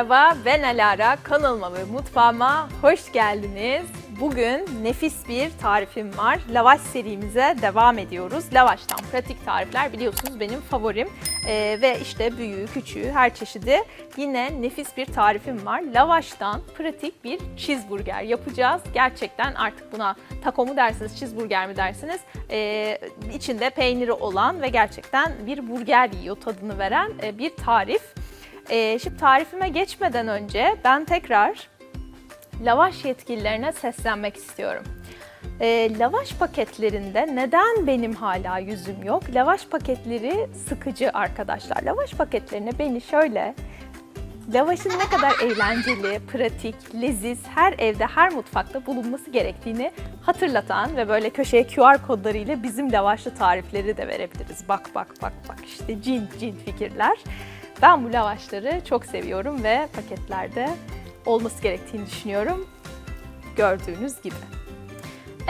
Merhaba, ben Alara. Kanalıma ve mutfağıma hoş geldiniz. Bugün nefis bir tarifim var. Lavaş serimize devam ediyoruz. Lavaştan pratik tarifler biliyorsunuz benim favorim. Ee, ve işte büyüğü, küçüğü, her çeşidi yine nefis bir tarifim var. Lavaştan pratik bir cheeseburger yapacağız. Gerçekten artık buna taco mu dersiniz, cheeseburger mi dersiniz? Ee, içinde peyniri olan ve gerçekten bir burger yiyor tadını veren e, bir tarif. Ee, şimdi tarifime geçmeden önce ben tekrar lavaş yetkililerine seslenmek istiyorum. Ee, lavaş paketlerinde neden benim hala yüzüm yok? Lavaş paketleri sıkıcı arkadaşlar. Lavaş paketlerine beni şöyle lavaşın ne kadar eğlenceli, pratik, leziz, her evde, her mutfakta bulunması gerektiğini hatırlatan ve böyle köşeye QR kodları ile bizim lavaşlı tarifleri de verebiliriz. Bak bak bak bak işte cin cin fikirler. Ben bu lavaşları çok seviyorum ve paketlerde olması gerektiğini düşünüyorum. Gördüğünüz gibi.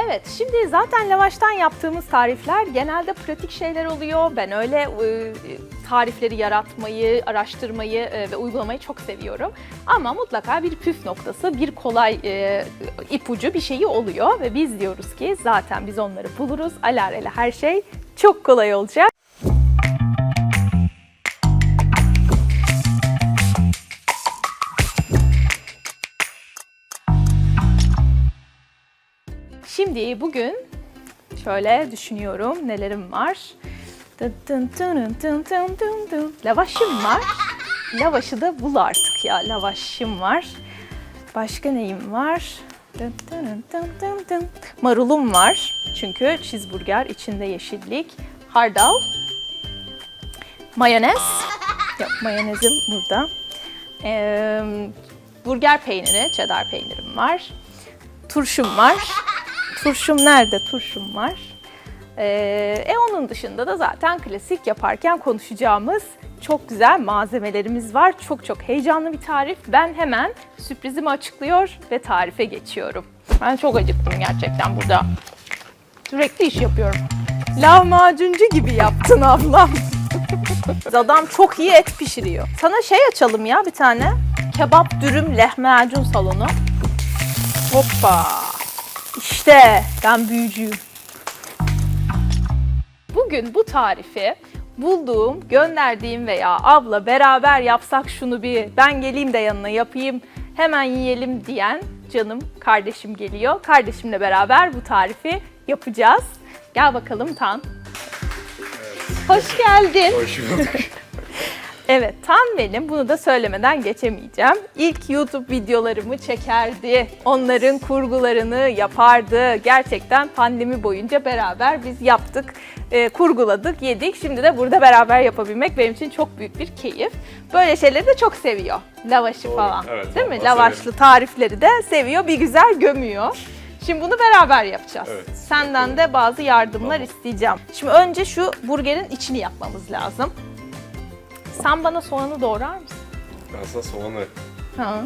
Evet, şimdi zaten lavaştan yaptığımız tarifler genelde pratik şeyler oluyor. Ben öyle e, tarifleri yaratmayı, araştırmayı e, ve uygulamayı çok seviyorum. Ama mutlaka bir püf noktası, bir kolay e, ipucu bir şeyi oluyor ve biz diyoruz ki zaten biz onları buluruz. Alarele her şey çok kolay olacak. Şimdi bugün şöyle düşünüyorum nelerim var. Lavaşım var. Lavaşı da bul artık ya. Lavaşım var. Başka neyim var? Marulum var. Çünkü cheeseburger içinde yeşillik. Hardal. Mayonez. Yok mayonezim burada. Ee, burger peyniri, cheddar peynirim var. Turşum var. Turşum nerede? Turşum var. Ee, e onun dışında da zaten klasik yaparken konuşacağımız çok güzel malzemelerimiz var. Çok çok heyecanlı bir tarif. Ben hemen sürprizimi açıklıyor ve tarife geçiyorum. Ben çok acıktım gerçekten burada. Sürekli iş yapıyorum. Lahmacuncu gibi yaptın ablam. Adam çok iyi et pişiriyor. Sana şey açalım ya bir tane. Kebap dürüm lahmacun salonu. Hoppa. İşte ben büyücüyüm. Bugün bu tarifi bulduğum, gönderdiğim veya abla beraber yapsak şunu bir ben geleyim de yanına yapayım hemen yiyelim diyen canım kardeşim geliyor. Kardeşimle beraber bu tarifi yapacağız. Gel bakalım Tan. Hoş geldin. Hoş bulduk. Evet, tam benim. Bunu da söylemeden geçemeyeceğim. İlk YouTube videolarımı çekerdi. Onların kurgularını yapardı. Gerçekten pandemi boyunca beraber biz yaptık, e, kurguladık, yedik. Şimdi de burada beraber yapabilmek benim için çok büyük bir keyif. Böyle şeyleri de çok seviyor. Lavaşı Doğru, falan. evet, Değil mi? Lavaşlı tarifleri de seviyor. Bir güzel gömüyor. Şimdi bunu beraber yapacağız. Evet, Senden de bazı yardımlar Tamam. isteyeceğim. Şimdi önce şu burgerin içini yapmamız lazım. Sen bana soğanı doğrar mısın? Ben sana soğanı. Ha.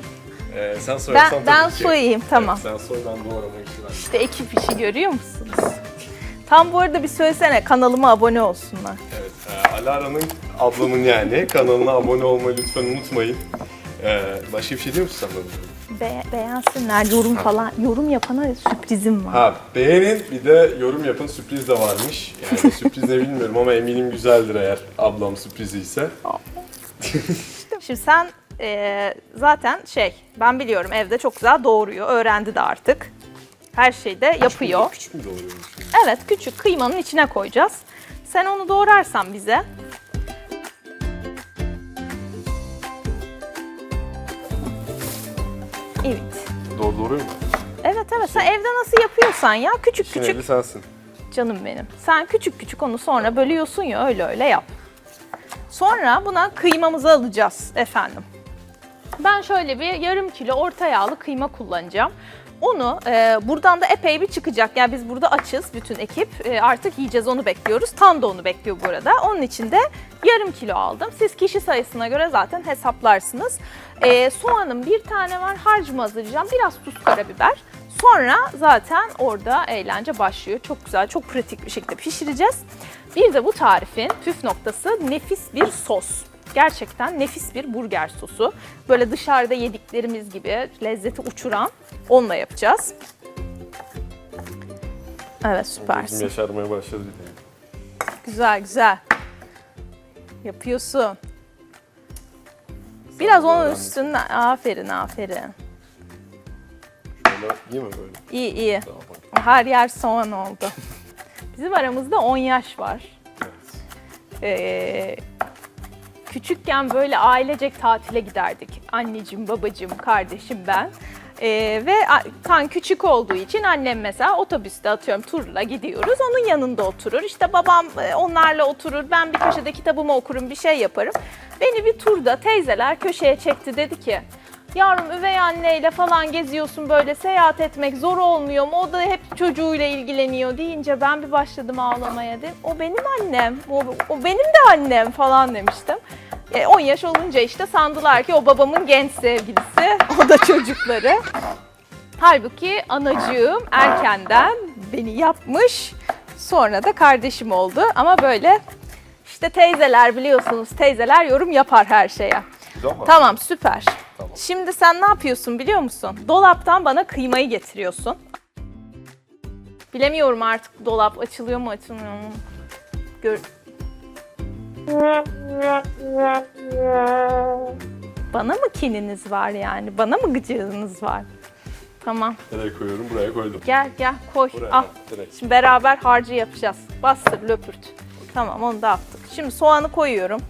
Ee, sen soyarsan Ben, ben ki. soyayım tamam. Evet, sen soy ben doğrama işi. İşte ekip işi görüyor musunuz? Tam bu arada bir söylesene kanalıma abone olsunlar. Evet, e, Alara'nın ablamın yani kanalına abone olmayı lütfen unutmayın. Ee, başka bir şey diyor musun sen? Be- beğensinler yorum falan. Yorum yapana sürprizim var. Ha beğenin bir de yorum yapın sürpriz de varmış. Yani sürpriz ne bilmiyorum ama eminim güzeldir eğer ablam sürprizi ise. Şimdi sen e, zaten şey ben biliyorum evde çok güzel doğuruyor. Öğrendi de artık. Her şeyde yapıyor. Küçük mü doğruyormuş? Evet küçük kıymanın içine koyacağız. Sen onu doğrarsan bize. Doğru mu? Evet evet sen evde nasıl yapıyorsan ya küçük Küçük. küçük sensin. canım benim. Sen küçük küçük onu sonra bölüyorsun ya öyle öyle yap. Sonra buna kıymamızı alacağız efendim. Ben şöyle bir yarım kilo orta yağlı kıyma kullanacağım. Onu e, buradan da epey bir çıkacak. Yani biz burada açız bütün ekip. E, artık yiyeceğiz onu bekliyoruz. Tan da onu bekliyor bu arada. Onun için de yarım kilo aldım. Siz kişi sayısına göre zaten hesaplarsınız. E, soğanım bir tane var. Harcımı hazırlayacağım. Biraz tuz, karabiber. Sonra zaten orada eğlence başlıyor. Çok güzel, çok pratik bir şekilde pişireceğiz. Bir de bu tarifin püf noktası nefis bir sos. gerçekten nefis bir burger sosu. Böyle dışarıda yediklerimiz gibi lezzeti uçuran onunla yapacağız. Evet süpersin. yaşarmaya başladı. Güzel güzel. Yapıyorsun. Biraz onun üstünden aferin aferin. Şöyle iyi mi böyle? İyi iyi. Tamam. Her yer soğan oldu. Bizim aramızda 10 yaş var. Evet. Ee, küçükken böyle ailecek tatile giderdik. Anneciğim, babacığım, kardeşim, ben. Ee, ve Tan küçük olduğu için annem mesela otobüste atıyorum turla gidiyoruz. Onun yanında oturur. İşte babam e, onlarla oturur. Ben bir köşede kitabımı okurum, bir şey yaparım. Beni bir turda teyzeler köşeye çekti dedi ki Yavrum üvey anneyle falan geziyorsun böyle seyahat etmek zor olmuyor mu? O da hep çocuğuyla ilgileniyor deyince ben bir başladım ağlamaya dedim. O benim annem, o, o benim de annem falan demiştim. E, 10 yaş olunca işte sandılar ki o babamın genç sevgilisi, o da çocukları. Halbuki anacığım erkenden beni yapmış, sonra da kardeşim oldu. Ama böyle işte teyzeler biliyorsunuz, teyzeler yorum yapar her şeye. Mi? Tamam süper. Tamam. Şimdi sen ne yapıyorsun biliyor musun? Dolaptan bana kıymayı getiriyorsun. Bilemiyorum artık dolap açılıyor mu açılmıyor mu? Gör... Bana mı kininiz var yani? Bana mı gıcığınız var? Tamam. Nereye koyuyorum? Buraya koydum. Gel gel koy. Buraya. Al. Direkt. Şimdi beraber harcı yapacağız. Bastır löpürt. Tamam onu da yaptık. Şimdi soğanı koyuyorum.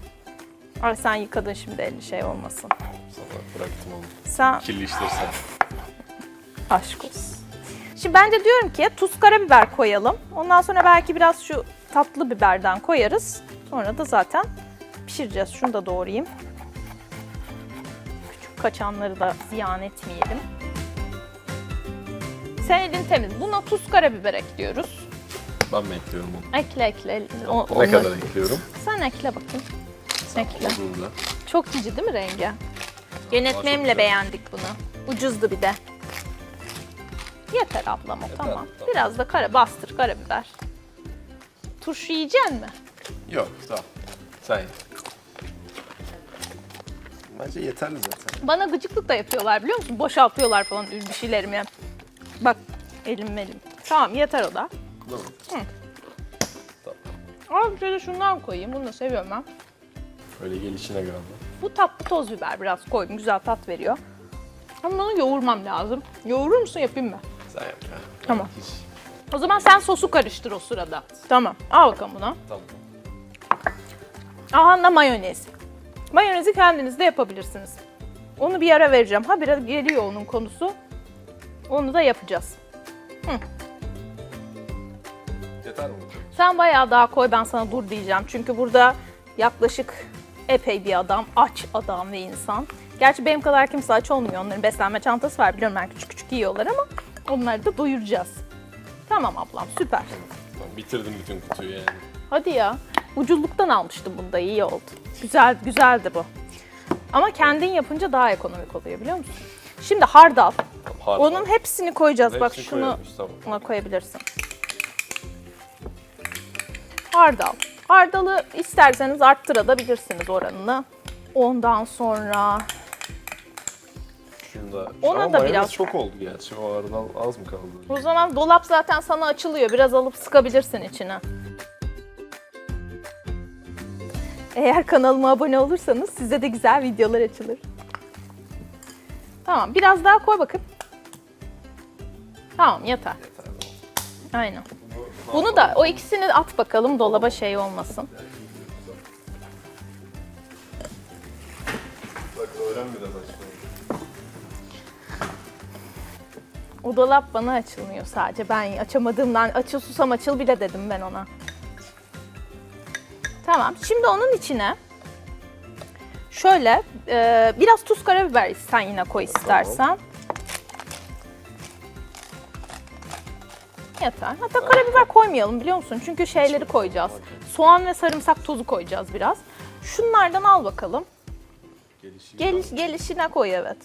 Ay sen yıkadın şimdi elini şey olmasın. Sana bıraktım onu. Sen Kirli işleri sen. Aşk olsun. Şimdi ben de diyorum ki tuz karabiber koyalım. Ondan sonra belki biraz şu tatlı biberden koyarız. Sonra da zaten pişireceğiz. Şunu da doğrayayım. Küçük kaçanları da ziyan etmeyelim. Sen elin temiz. Buna tuz karabiber ekliyoruz. Ben mi ekliyorum onu? Ekle ekle. O- Ne onları- kadar ekliyorum? Sen ekle bakayım. Ekle. Burada. Çok cici değil mi rengi? Yönetmenimle beğendik bunu. Ucuzdu bir de. Yeter ablam o tamam. tamam. Biraz da kara bastır karabiber. Turşu yiyecek mi? Yok tamam. Sen ye. Bence yeterli zaten. Bana gıcıklık da yapıyorlar biliyor musun? Boşaltıyorlar falan bir şeylerimi. Bak elim elim. Tamam yeter o da. Değil mi? Ama şöyle şundan koyayım. Bunu da seviyorum ben. Öyle gelişine göre. Bu tatlı toz biber biraz koydum. Güzel tat veriyor. Ama onu yoğurmam lazım. Yoğurur musun yapayım mı? Sen yap ya. Tamam. Hiç. O zaman sen sosu karıştır o sırada. Tamam. Al bakalım bunu. Tamam. Aha da mayonez. Mayonezi kendiniz de yapabilirsiniz. Onu bir ara vereceğim. Ha biraz geliyor onun konusu. Onu da yapacağız. Yeter mi? Sen bayağı daha koy ben sana dur diyeceğim. Çünkü burada yaklaşık epey bir adam, aç adam ve insan. Gerçi benim kadar kimse aç olmuyor. Onların beslenme çantası var. Biliyorum ben küçük küçük yiyorlar ama onları da doyuracağız. Tamam ablam süper. Tamam, bitirdim bütün kutuyu yani. Hadi ya. Ucuzluktan almıştım bunu da iyi oldu. Güzel, güzeldi bu. Ama kendin yapınca daha ekonomik oluyor biliyor musun? Şimdi hardal. Harika. Onun hepsini koyacağız. Bak Hepsini şunu koyalım işte, tamam. ona koyabilirsin. Hardal. Hardalı isterseniz arttırabilirsiniz oranını. Ondan sonra. Ona Ama da biraz- çok oldu gerçi. O aradan az mı kaldı? o zaman dolap zaten sana açılıyor. Biraz alıp sıkabilirsin içine. Eğer kanalıma abone olursanız size de güzel videolar açılır. Tamam biraz daha koy bakın. Tamam yeter. Yeter. Aynen. Bunu da o ikisini at bakalım dolaba şey olmasın. Bak öğren biraz açmayı. O dolap bana açılmıyor sadece. Ben açamadığımdan açıl susam açıl bile dedim ben ona. Tamam. Şimdi onun içine şöyle e, biraz tuz karabiber sen yine koy istersen. Yeter. Hatta karabiber koymayalım biliyor musun? Çünkü şeyleri koyacağız. Soğan ve sarımsak tozu koyacağız biraz. Şunlardan al bakalım. Gelişi. Geliş, gelişine koy evet.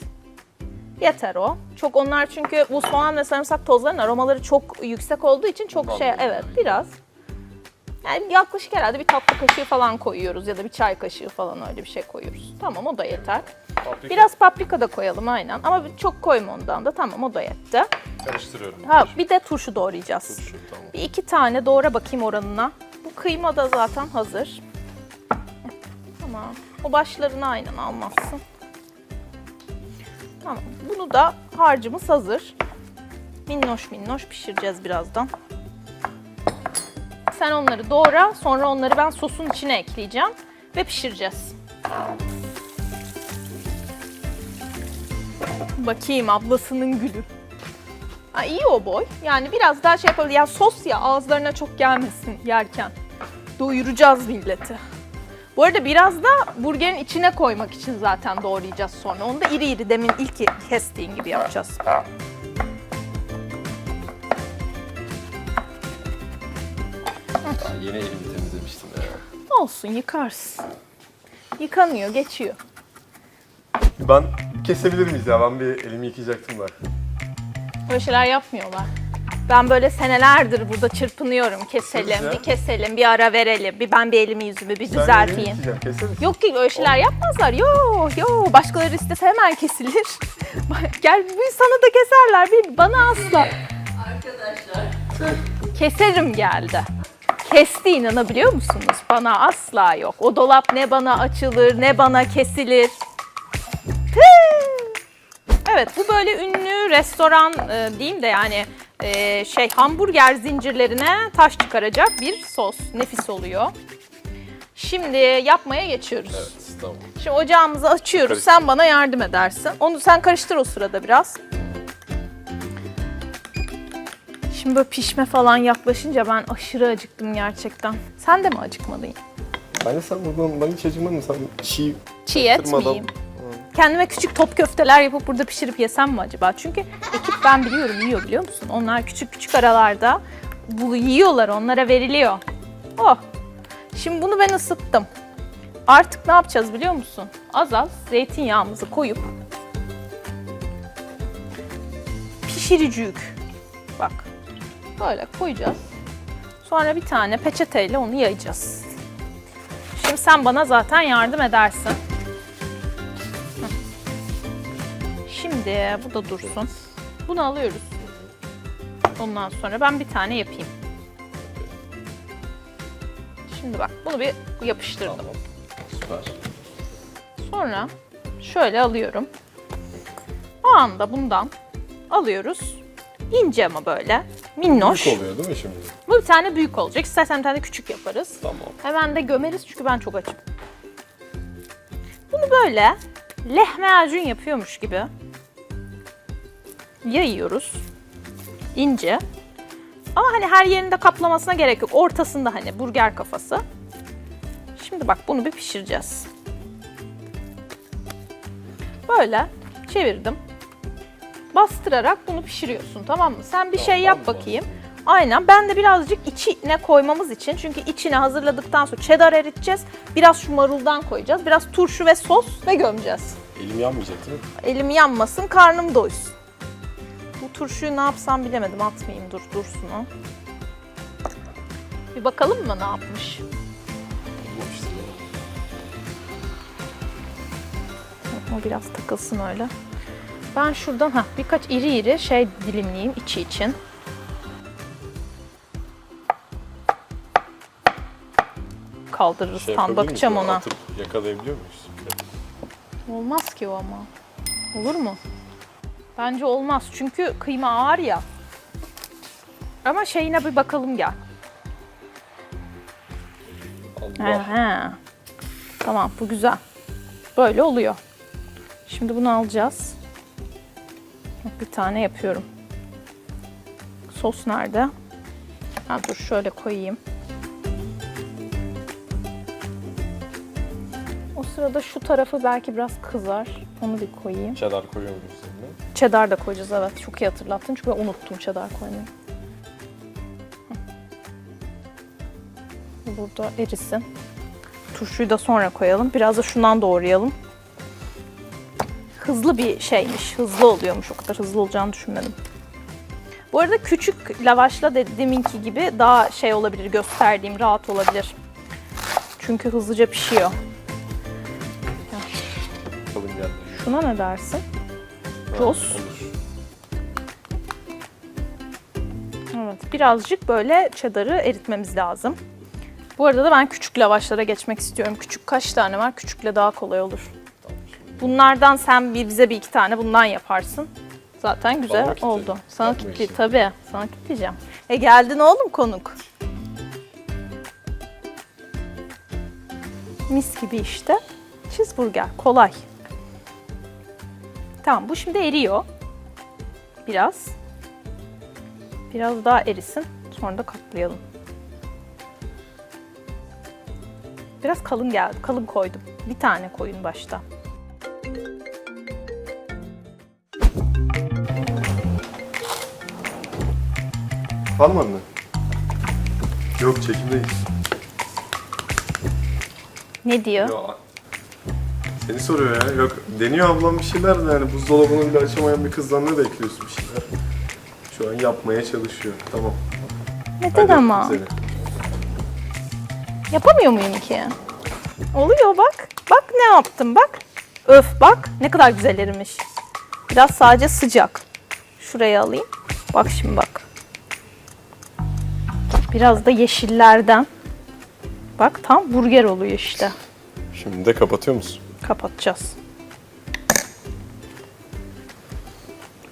Yeter o. Çok onlar çünkü bu soğan ve sarımsak tozlarının aromaları çok yüksek olduğu için çok şey evet biraz. Yani yaklaşık herhalde bir tatlı kaşığı falan koyuyoruz ya da bir çay kaşığı falan öyle bir şey koyuyoruz. Tamam o da yeter. Paprika Biraz paprika da koyalım aynen ama çok koyma ondan da tamam o da yetti. Karıştırıyorum. Ha bir de turşu doğrayacağız. Turşu, tamam. Bir iki tane doğra bakayım oranına. Bu kıyma da zaten hazır. Tamam. O başlarını aynen almazsın. Tamam. Bunu da harcımız hazır. Minnoş minnoş pişireceğiz birazdan. Sen onları doğra, sonra onları ben sosun içine ekleyeceğim ve pişireceğiz. Bakayım ablasının gülü. Ha, iyi o boy. Yani biraz daha şey yapalım. Ya sos ya ağızlarına çok gelmesin yerken. Doyuracağız milleti. Bu arada biraz da burgerin içine koymak için zaten doğrayacağız sonra. Onu da iri iri demin ilk kestiğin gibi yapacağız. Aa, yine elimi temizlemiştim ya. Olsun yıkarsın. Yıkanıyor, geçiyor. Ben kesebilir miyiz ya? Ben bir elimi yıkayacaktım da. Öyle şeyler yapmıyorlar. Ben böyle senelerdir burada çırpınıyorum. Keselim, Güzel. bir keselim, bir ara verelim. Bir ben bir elimi yüzümü bir düzelteyim. Yok ki öyle şeyler yapmazlar. Yo yo başkaları istese hemen kesilir. Gel bir sana da keserler. Bir bana asla. Arkadaşlar. Keserim geldi. Kesti inanabiliyor musunuz? Bana asla yok. O dolap ne bana açılır ne bana kesilir. Tüh! Evet bu böyle ünlü restoran e, diyeyim de yani e, şey hamburger zincirlerine taş çıkaracak bir sos. Nefis oluyor. Şimdi yapmaya geçiyoruz. Evet, tamam. Şimdi ocağımızı açıyoruz. Karıştır. Sen bana yardım edersin. Onu sen karıştır o sırada biraz. Şimdi böyle pişme falan yaklaşınca ben aşırı acıktım gerçekten. Sen de mi acıkmadın? Ben de sen buradan, ben hiç acımadım. Sen çiğ Çiğ et miyim? Kendime küçük top köfteler yapıp burada pişirip yesem mi acaba? Çünkü ekip ben biliyorum yiyor biliyor musun? Onlar küçük küçük aralarda bu yiyorlar onlara veriliyor. Oh. Şimdi bunu ben ısıttım. Artık ne yapacağız biliyor musun? Az az zeytinyağımızı koyup pişiricük. Bak. Böyle koyacağız. Sonra bir tane peçeteyle onu yayacağız. Şimdi sen bana zaten yardım edersin. Şimdi bu da dursun. Bunu alıyoruz. Ondan sonra ben bir tane yapayım. Şimdi bak bunu bir yapıştırdım. Tamam. Süper. Sonra şöyle alıyorum. O anda bundan alıyoruz. İnce ama böyle. Minnoş. Büyük oluyor değil mi şimdi? Bu bir tane büyük olacak. İstersen bir tane küçük yaparız. Tamam. Hemen de gömeriz çünkü ben çok açım. Bunu böyle lahmacun yapıyormuş gibi yayıyoruz. ince. Ama hani her yerinde kaplamasına gerek yok. Ortasında hani burger kafası. Şimdi bak bunu bir pişireceğiz. Böyle çevirdim. Bastırarak bunu pişiriyorsun tamam mı? Sen bir şey yap bakayım. Aynen. Ben de birazcık içine koymamız için çünkü içine hazırladıktan sonra cheddar eriteceğiz. Biraz şu maruldan koyacağız. Biraz turşu ve sos ve gömeceğiz. Elim yanmayacak değil mi? Elim yanmasın, karnım doysun. Bu turşuyu ne yapsam bilemedim. Atmayayım dur dursun o. Bir bakalım mı ne yapmış? O biraz takılsın öyle. Ben şuradan ha birkaç iri iri şey dilimleyeyim içi için. Kaldırırız Şey tam bakacağım ona. Atıp yakalayabiliyor muyuz? Olmaz ki o ama. Olur mu? Bence olmaz çünkü kıyma ağır ya. Ama şeyine bir bakalım gel. Allah. he. Tamam bu güzel. Böyle oluyor. Şimdi bunu alacağız. Bir tane yapıyorum. Sos nerede? Ha, dur şöyle koyayım. O sırada şu tarafı belki biraz kızar. Onu bir koyayım. Cheddar koyuyor üzerine? Cheddar da koyacağız evet. Çok iyi hatırlattın çünkü ben unuttum cheddar koymayı. Bu Burada erisin. Turşuyu da sonra koyalım. Biraz da şundan doğrayalım. Hızlı bir şeymiş. Hızlı oluyormuş. O kadar hızlı olacağını düşünmedim. Bu arada küçük lavaşla de- deminki gibi daha şey olabilir, gösterdiğim rahat olabilir. Çünkü hızlıca pişiyor. Şuna ne dersin? Olur. Evet, birazcık böyle cheddar'ı eritmemiz lazım. Bu arada da ben küçük lavaşlara geçmek istiyorum. Küçük kaç tane var? Küçükle daha kolay olur. Bunlardan sen bir bize bir iki tane bundan yaparsın. Zaten güzel Bana mı oldu. Sana Yapma kilitli işini. tabii. Sana kilitleyeceğim. E geldin oğlum konuk. Mis gibi işte. Cheeseburger kolay. Tamam bu şimdi eriyor. Biraz. Biraz daha erisin. Sonra da katlayalım. Biraz kalın geldi. Kalın koydum. Bir tane koyun başta. Var mı anne? Yok çekimdeyiz. Ne diyor? Ya, seni soruyor ya. Yok deniyor ablam bir şeyler de yani buzdolabını bile açamayan bir kızdan ne bekliyorsun bir şeyler. Şu an yapmaya çalışıyor. Tamam. Neden Hadi ama? Seni. Yapamıyor muyum ki? Oluyor bak. Bak ne yaptım bak. Öf bak ne kadar güzel erimiş. Biraz sadece sıcak. Şuraya alayım. Bak şimdi bak. Biraz da yeşillerden. Bak tam burger oluyor işte. Şimdi de kapatıyor musun? Kapatacağız.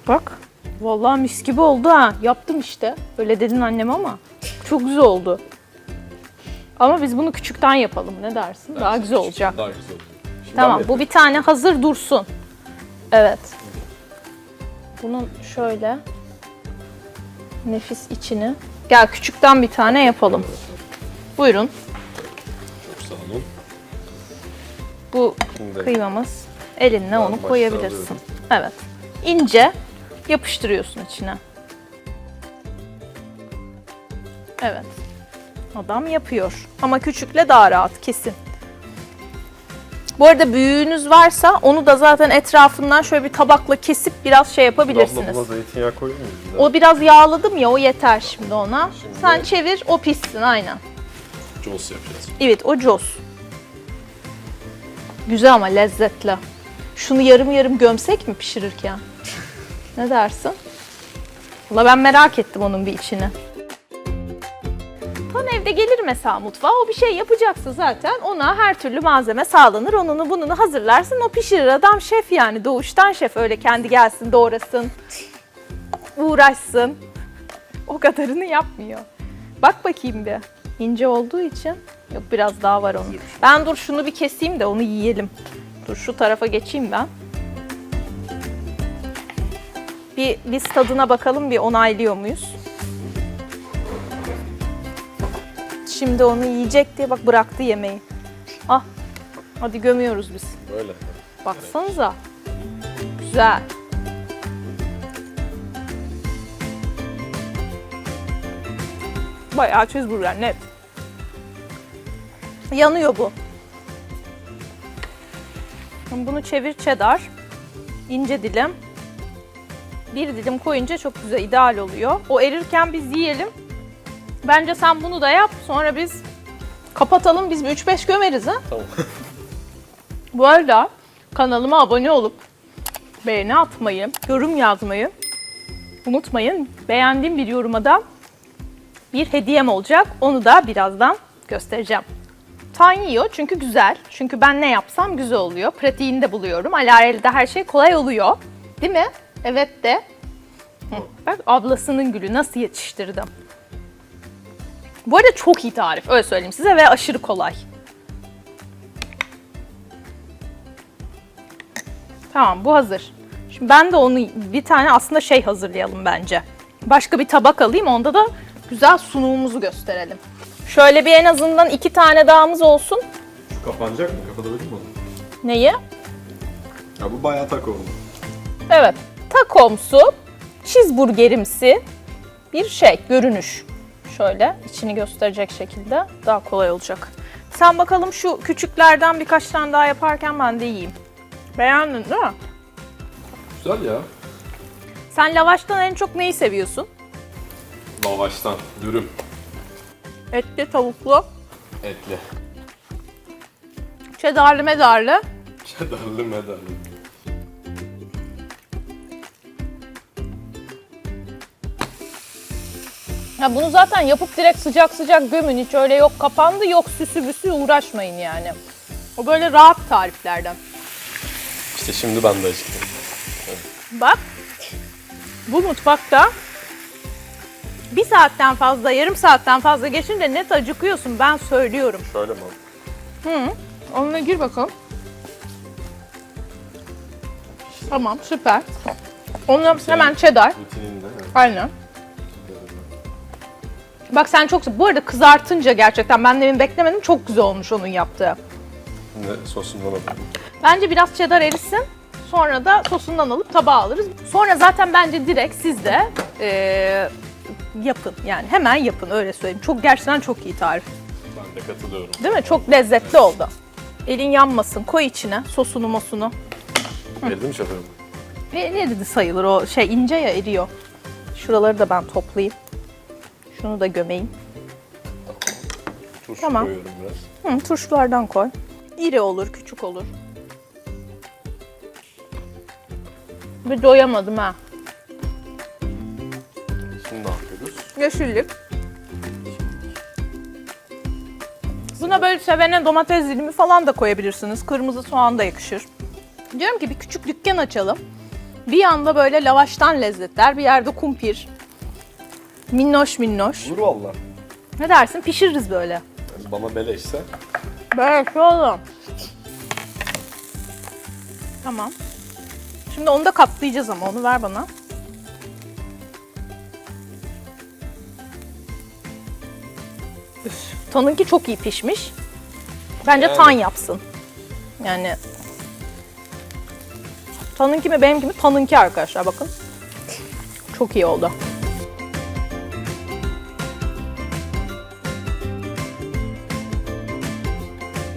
Bak. Vallahi mis gibi oldu ha. Yaptım işte. Öyle dedin annem ama. Çok güzel oldu. Ama biz bunu küçükten yapalım. Ne dersin? Daha güzel olacak. Daha güzel olacak. Şimdi Tamam ben bu bir tane hazır dursun. Evet. Bunun şöyle nefis içini. Gel küçükten bir tane yapalım. Buyurun. Bu Şimdi kıymamız. Elinle Tamam, onu koyabilirsin. alıyorum. Evet. İnce yapıştırıyorsun içine. Evet. Adam yapıyor. Ama küçükle daha rahat kesin. Bu arada büyüğünüz varsa onu da zaten etrafından şöyle bir tabakla kesip biraz şey Abla yapabilirsiniz. buna zeytinyağı koyuyor muyuz? bir? O biraz yağladım ya o yeter şimdi ona. Şimdi- Sen çevir o pişsin aynen. Jaws yapacağız. Evet o coz. Güzel ama lezzetli. Şunu yarım yarım gömsek mi pişirirken? Ne dersin? Valla ben merak ettim onun bir içini. Tan evde gelir mesela mutfağa o bir şey yapacaksa zaten ona her türlü malzeme sağlanır. Onunu bununu hazırlarsın o pişirir. Adam şef yani doğuştan şef öyle kendi gelsin doğrasın. Uğraşsın. O kadarını yapmıyor. Bak bakayım bir. İnce olduğu için. Yok biraz daha var onun. Ben dur şunu bir keseyim de onu yiyelim. Dur şu tarafa geçeyim ben. Bir biz tadına bakalım bir onaylıyor muyuz? Şimdi onu yiyecek diye bak bıraktı yemeği. Ah. Hadi gömüyoruz biz. Böyle. Baksanıza. Güzel. Bayağı cheeseburger net. Yanıyor bu. Bunu çevir cheddar. ince dilim. Bir dilim koyunca çok güzel ideal oluyor. O erirken biz yiyelim. Bence sen bunu da yap. Sonra biz kapatalım. Biz bir 3-5 gömeriz ha. Tamam. Bu arada kanalıma abone olup beğeni atmayı, yorum yazmayı unutmayın. Beğendiğim bir yoruma da bir hediyem olacak. Onu da birazdan göstereceğim. Tan yiyor çünkü güzel. Çünkü ben ne yapsam güzel oluyor. Pratiğini de buluyorum. Alarelde her şey kolay oluyor. Değil mi? Evet de. Bak ablasının gülü nasıl yetiştirdim. Bu arada çok iyi tarif öyle söyleyeyim size ve aşırı kolay. Tamam bu hazır. Şimdi ben de onu bir tane aslında şey hazırlayalım bence. Başka bir tabak alayım onda da güzel sunumumuzu gösterelim. Şöyle bir en azından iki tane dağımız olsun. Şu kapanacak mı? Kapatabilir mi onu? Neyi? Ya bu bayağı tak oldu. Evet. Takomsu, cheeseburgerimsi bir şey, görünüş. Şöyle içini gösterecek şekilde daha kolay olacak. Sen bakalım şu küçüklerden birkaç tane daha yaparken ben de yiyeyim. Beğendin değil mi? Güzel ya. Sen lavaştan en çok neyi seviyorsun? Lavaştan dürüm. Etli, tavuklu, Etli. çedarlı medarlı. Çedarlı medarlı. Ya bunu zaten yapıp direkt sıcak sıcak gömün. Hiç öyle yok kapandı yok süsü büsü uğraşmayın yani. O böyle rahat tariflerden. İşte şimdi ben de acıktım. Bak bu mutfakta bir saatten fazla, yarım saatten fazla geçince net acıkıyorsun ben söylüyorum. Şöyle mi? Onunla gir bakalım. Tamam süper. Onu hemen cheddar. Rutininde. Aynen. Bak sen çok... Bu arada kızartınca gerçekten ben demin beklemedim. Çok güzel olmuş onun yaptığı. Şimdi sosundan alayım. Bence biraz cheddar erisin. Sonra da sosundan alıp tabağa alırız. Sonra zaten bence direkt siz de eee, yapın. Yani hemen yapın öyle söyleyeyim. Çok gerçekten çok iyi tarif. Ben de katılıyorum. Değil mi? Çok lezzetli oldu. Elin yanmasın. Koy içine sosunu mosunu. Eridi mi şoförüm? Ve eridi sayılır o şey ince ya eriyor. Şuraları da ben toplayayım. Şunu da gömeyim. Turşu Tamam. koyuyorum biraz. Hı, turşulardan koy. İri olur, küçük olur. Bir doyamadım ha. Yeşillik. Buna böyle sevene domates dilimi falan da koyabilirsiniz. Kırmızı soğan da yakışır. Diyorum ki bir küçük dükkan açalım. Bir yanda böyle lavaştan lezzetler, bir yerde kumpir. Minnoş minnoş. Dur valla. Ne dersin? Pişiririz böyle. Yani bana beleşse. Belki oğlum. Tamam. Şimdi onu da katlayacağız ama onu ver bana. Üf, Tanınki çok iyi pişmiş. Bence Yani. tan yapsın. Yani Tanınki mi benimki mi? Tanınki arkadaşlar bakın. Çok iyi oldu.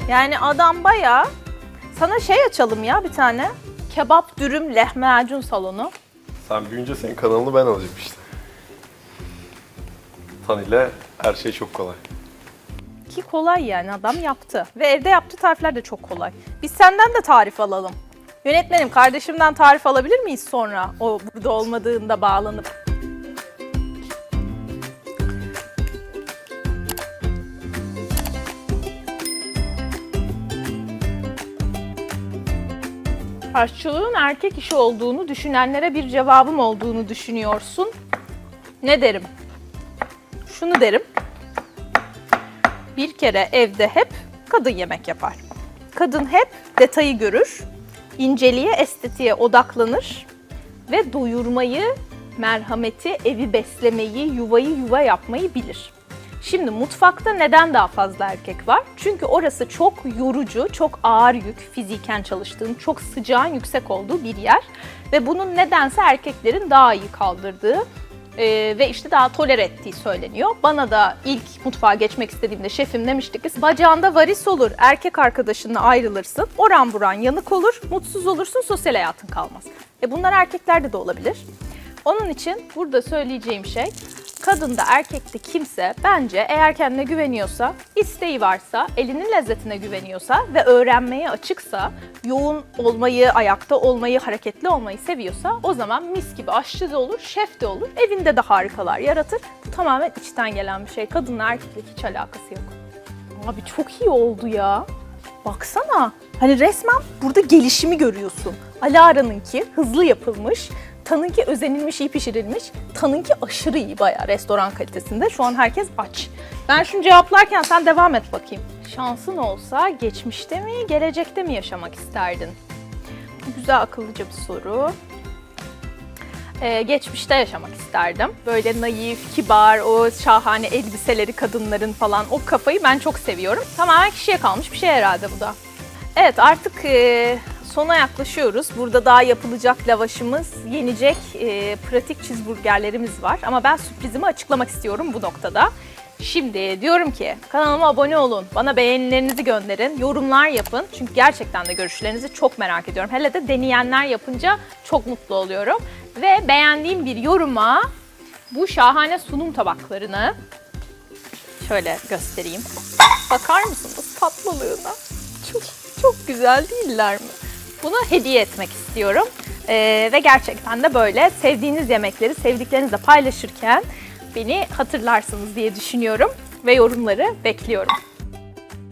Yani adam bayağı sana şey açalım ya bir tane. Kebap, dürüm, lahmacun salonu. Sen büyüyünce senin kanalını ben alacağım işte. Tan ile her şey çok kolay. Ki kolay yani adam yaptı. Ve evde yaptığı tarifler de çok kolay. Biz senden de tarif alalım. Yönetmenim kardeşimden tarif alabilir miyiz sonra? O burada olmadığında bağlanıp. Aşçılığın erkek işi olduğunu düşünenlere bir cevabım olduğunu düşünüyorsun. Ne derim? Şunu derim. Bir kere evde hep kadın yemek yapar. Kadın hep detayı görür, inceliğe, estetiğe odaklanır ve doyurmayı, merhameti, evi beslemeyi, yuvayı yuva yapmayı bilir. Şimdi mutfakta neden daha fazla erkek var? Çünkü orası çok yorucu, çok ağır yük, fiziken çalıştığın, çok sıcağın yüksek olduğu bir yer. Ve bunun nedense erkeklerin daha iyi kaldırdığı ee, ve işte daha tolere ettiği söyleniyor. Bana da ilk mutfağa geçmek istediğimde şefim demişti ki bacağında varis olur, erkek arkadaşınla ayrılırsın, oran buran yanık olur, mutsuz olursun, sosyal hayatın kalmaz. E bunlar erkeklerde de olabilir. Onun için burada söyleyeceğim şey kadında erkekte kimse bence eğer kendine güveniyorsa, isteği varsa, elinin lezzetine güveniyorsa ve öğrenmeye açıksa, yoğun olmayı, ayakta olmayı, hareketli olmayı seviyorsa o zaman mis gibi aşçı da olur, şef de olur, evinde de harikalar yaratır. Bu tamamen içten gelen bir şey. Kadınla erkekle hiç alakası yok. Abi çok iyi oldu ya. Baksana. Hani resmen burada gelişimi görüyorsun. Alara'nınki hızlı yapılmış. Tanınki özenilmiş, iyi pişirilmiş. Tanınki aşırı iyi bayağı restoran kalitesinde. Şu an herkes aç. Ben şunu cevaplarken sen devam et bakayım. Şansın olsa geçmişte mi, gelecekte mi yaşamak isterdin? Güzel akıllıca bir soru. Ee, geçmişte yaşamak isterdim. Böyle naif, kibar, o şahane elbiseleri kadınların falan o kafayı ben çok seviyorum. Tamamen kişiye kalmış bir şey herhalde bu da. Evet artık e, sona yaklaşıyoruz. Burada daha yapılacak lavaşımız, yenecek e, pratik cheeseburgerlerimiz var. Ama ben sürprizimi açıklamak istiyorum bu noktada. Şimdi diyorum ki kanalıma abone olun, bana beğenilerinizi gönderin, yorumlar yapın. Çünkü gerçekten de görüşlerinizi çok merak ediyorum. Hele de deneyenler yapınca çok mutlu oluyorum. Ve beğendiğim bir yoruma bu şahane sunum tabaklarını şöyle göstereyim. Bakar mısınız tatlılığına? Çok çok güzel değiller mi? Bunu hediye etmek istiyorum. Ee, ve gerçekten de böyle sevdiğiniz yemekleri sevdiklerinizle paylaşırken beni hatırlarsınız diye düşünüyorum ve yorumları bekliyorum.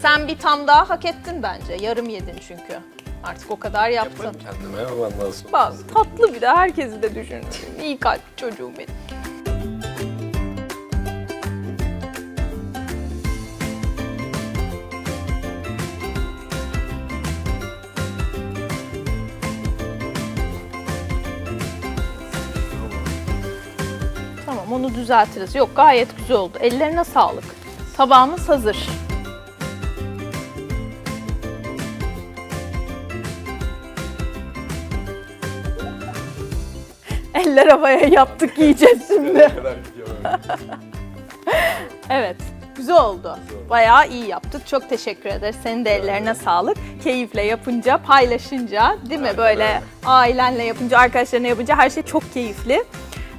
Sen bir tam daha hak ettin bence. Yarım yedin çünkü. Artık o kadar yaptın. Kendime ondan sonra. Bak tatlı bir de herkesi de düşünün. İyi kalp çocuğum benim. Düzeltiriz. Yok gayet güzel oldu. Ellerine sağlık. Tabağımız hazır. Eller havaya yaptık yiyeceğiz şimdi. Evet. Güzel oldu. Bayağı iyi yaptık. Çok teşekkür ederiz. Senin de ellerine sağlık. Keyifle yapınca, paylaşınca değil mi? Böyle öyle. ailenle yapınca, arkadaşlarına yapınca her şey çok keyifli.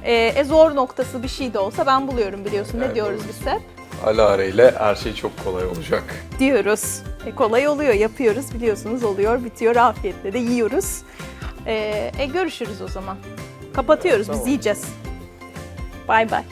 Ee, e, zor noktası bir şey de olsa ben buluyorum biliyorsun. Ne Evet, diyoruz doğru. biz hep? Ala ile her şey çok kolay olacak. Diyoruz. E, kolay oluyor, yapıyoruz biliyorsunuz oluyor, bitiyor, afiyetle de yiyoruz. Ee, e, görüşürüz o zaman. Kapatıyoruz, biz Tamam. yiyeceğiz. Bay bay.